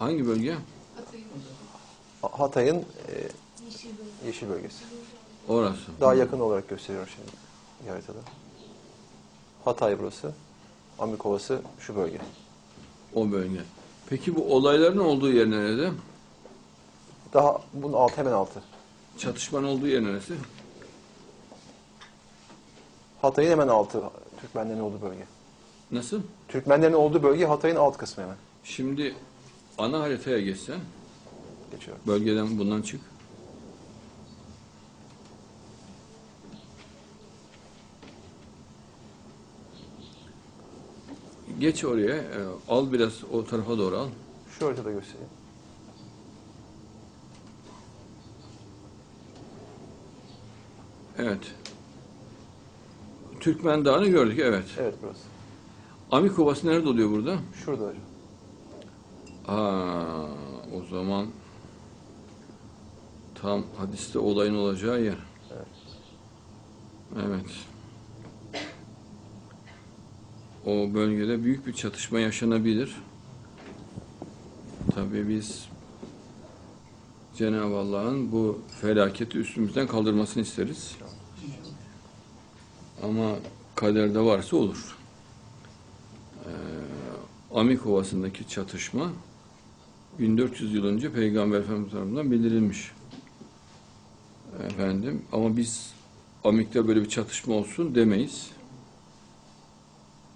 Hangi bölge? Ha- Hatay'ın e, yeşil bölgesi. Orası. Daha yakın olarak gösteriyorum şimdi haritada. Hatay burası. Amikovası şu bölge. O bölge. Peki bu olayların olduğu yer nerede? Daha bunun altı hemen altı. Çatışmanın olduğu yer neresi? Hatay'ın hemen altı Türkmenlerin olduğu bölge. Nasıl? Türkmenlerin olduğu bölge Hatay'ın alt kısmı hemen. Şimdi ana haritaya geçsen, Geçiyor. bölgeden bundan çık. Geç oraya, e, al biraz o tarafa doğru al. Şu haritada göstereyim. Evet. Türkmen Dağı'nı gördük, evet. Evet burası. Amik Ovası nerede oluyor burada? Şurada hocam. Aa, o zaman tam hadiste olayın olacağı yer. Evet. Evet. O bölgede büyük bir çatışma yaşanabilir. Tabii biz Cenab-ı Allah'ın bu felaketi üstümüzden kaldırmasını isteriz. Ama kaderde varsa olur. Ee, Amik Ovası'ndaki çatışma 1400 yıl önce Peygamber Efendimiz tarafından bildirilmiş. Efendim ama biz Amik'te böyle bir çatışma olsun demeyiz.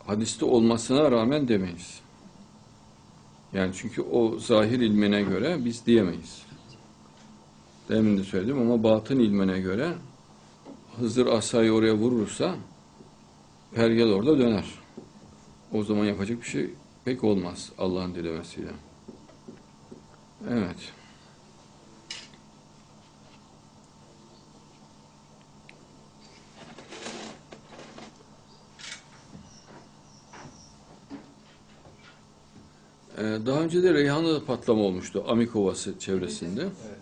Hadiste olmasına rağmen demeyiz. Yani çünkü o zahir ilmine göre biz diyemeyiz. Demin de söyledim ama batın ilmine göre Hızır asayı oraya vurursa pergel orada döner. O zaman yapacak bir şey pek olmaz Allah'ın dilemesiyle. Evet. Ee, Daha önce de Reyhanlı'da patlama olmuştu Amik Ovası çevresinde. Evet.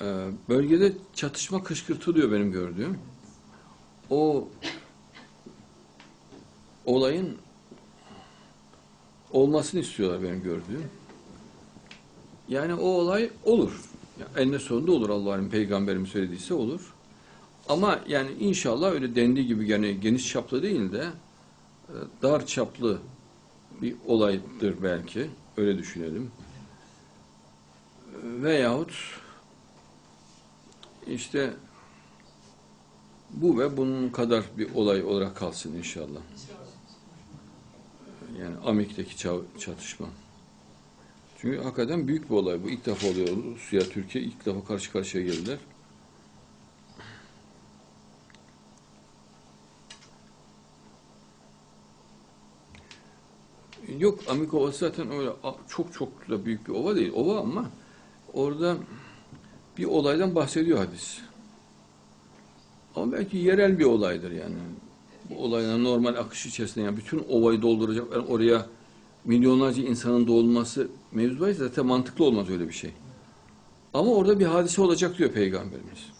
Ee, Bölgede çatışma kışkırtılıyor benim gördüğüm. O olayın olmasını istiyorlar benim gördüğüm. Yani o olay olur. Yani eninde sonunda olur Allah'ın peygamberim söylediyse olur. Ama yani inşallah öyle dendiği gibi yani geniş çaplı değil de e, dar çaplı bir olaydır belki. Öyle düşünelim. Veyahut işte bu ve bunun kadar bir olay olarak kalsın inşallah. Yani Amik'teki ça- çatışma. Çünkü hakikaten büyük bir olay bu. İlk defa oluyor. Rusya, Türkiye ilk defa karşı karşıya geldiler. Yok Amik Ovası zaten öyle çok çok da büyük bir ova değil. Ova ama orada bir olaydan bahsediyor hadis. Ama belki yerel bir olaydır yani. Bu olayın normal akış içerisinde yani bütün ovayı dolduracak yani oraya milyonlarca insanın dolması mevzu bahis zaten mantıklı olmaz öyle bir şey. Ama orada bir hadise olacak diyor Peygamberimiz.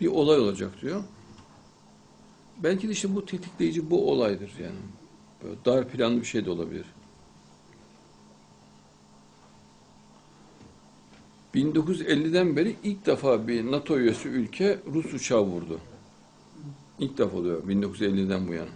Bir olay olacak diyor. Belki de işte bu tetikleyici bu olaydır yani. Böyle dar planlı bir şey de olabilir. 1950'den beri ilk defa bir NATO üyesi ülke Rus uçağı vurdu. İlk defa oluyor 1950'den bu yana.